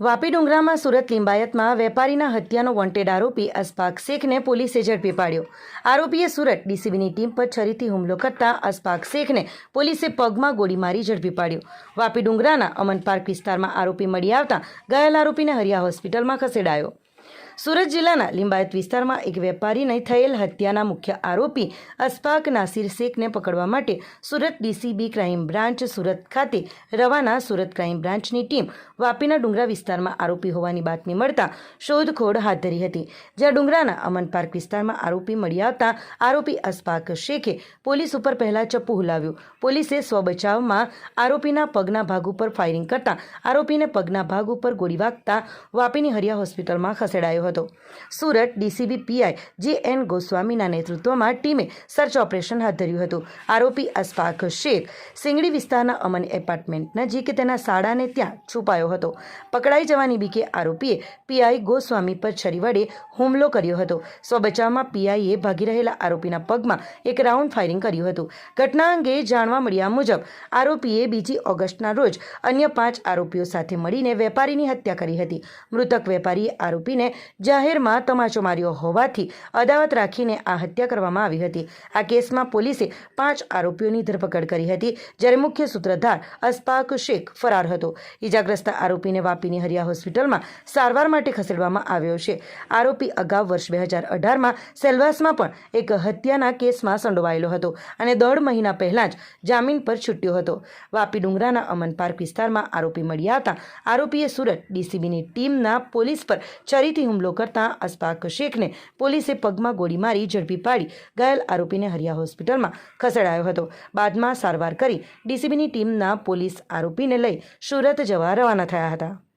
વાપી ડુંગરામાં સુરત લિંબાયતમાં વેપારીના હત્યાનો વોન્ટેડ આરોપી અસફાક શેખને પોલીસે ઝડપી પાડ્યો. આરોપીએ સુરત ડીસીબીની ટીમ પર છરીથી હુમલો કરતા અસફાક શેખને પોલીસે પગમાં ગોળી મારી ઝડપી પાડ્યો. વાપી ડુંગરાના અમન પાર્ક વિસ્તારમાં આરોપી મળી આવતા ઘાયલ આરોપીને હરિયા હોસ્પિટલમાં ખસેડાયો. સુરત જિલ્લાના લિંબાયત વિસ્તારમાં એક વેપારીને થયેલ હત્યાના મુખ્ય આરોપી અસફાક નાસિર શેખને પકડવા માટે Surat DCB crime branch Surat ખાતે રવાના સુરત ક્રાઇમ બ્રાન્ચની ટીમ વાપીના ડુંગરા વિસ્તારમાં આરોપી હોવાની બાતમી મળતા શોધખોળ હાથ ધરી હતી. જ્યાં ડુંગરાના અમન પાર્ક વિસ્તારમાં આરોપી મળી આવતા આરોપી અસફાક શેખે પોલીસ ઉપર પહેલા ચપ્પુ હુલાવ્યું. પોલીસે સ્વબચાવમાં આરોપીના પગના ભાગ ઉપર ફાયરિંગ કરતા આરોપીને પગના ભાગ ઉપર ગોળી વાગતા વાપીની હરિયા હોસ્પિટલમાં ખસેડાયો હતો. Surat DCB PI J N ગોસ્વામીના નેતૃત્વમાં ટીમે સર્ચ ઓપરેશન હાથ ધર્યું હતું. આરોપી અસફાક શેખ સિંગડી વિસ્તારના અમન એપાર્ટમેન્ટ નજીક તેના શાળાને ત્યાં છુપાયો હતો. પકડાઈ જવાની બીકે આરોપીએ પીઆઈ ગોસ્વામી પર છરી વડે હુમલો કર્યો હતો. સ્વબચાવમાં પીઆઈએ ભાગી રહેલા આરોપીના પગમાં એક રાઉન્ડ ફાયરિંગ કર્યું હતું. ઘટના અંગે જાણવા મળ્યા મુજબ આરોપીએ બીજી ઓગસ્ટના રોજ અન્ય પાંચ આરોપીઓ સાથે મળીને વેપારીની હત્યા કરી હતી. મૃતક વેપારીએ આરોપીને જાહેરમાં તમાચો માર્યો હોવાથી અદાવત રાખીને આ હત્યા કરવામાં આવી હતી. આ કેસમાં પોલીસે પાંચ આરોપીઓની ધરપકડ કરી હતી, જ્યારે મુખ્ય સૂત્રધાર અસ્પાક શેખ ફરાર હતો. ઈજાગ્રસ્ત આરોપીને વાપીની હરિયા હોસ્પિટલમાં સારવાર માટે ખસેડવામાં આવ્યો છે. આરોપી અગાઉ વર્ષ બે હજાર અઢારમાં સેલવાસમાં પણ એક હત્યાના કેસમાં સંડોવાયેલો હતો અને દોઢ મહિના પહેલાં જ જામીન પર છૂટ્યો હતો. વાપી ડુંગરાના અમન પાર્ક વિસ્તારમાં આરોપી મળ્યા હતા. આરોપીએ સુરત ડીસીબીની ટીમના પોલીસ પર ચરીથી હુમલો કરતા અસ્પાક શેખને પોલીસે પગમાં ગોળી મારી ઝડપી પાડી. ઘાયલ આરોપીને હરિયા હોસ્પિટલમાં ખસેડાયો હતો. બાદમાં સારવાર કરી ડીસીબીની ટીમના પોલીસ આરોપીને લઈ સુરત જવા રવાના થયા હતા.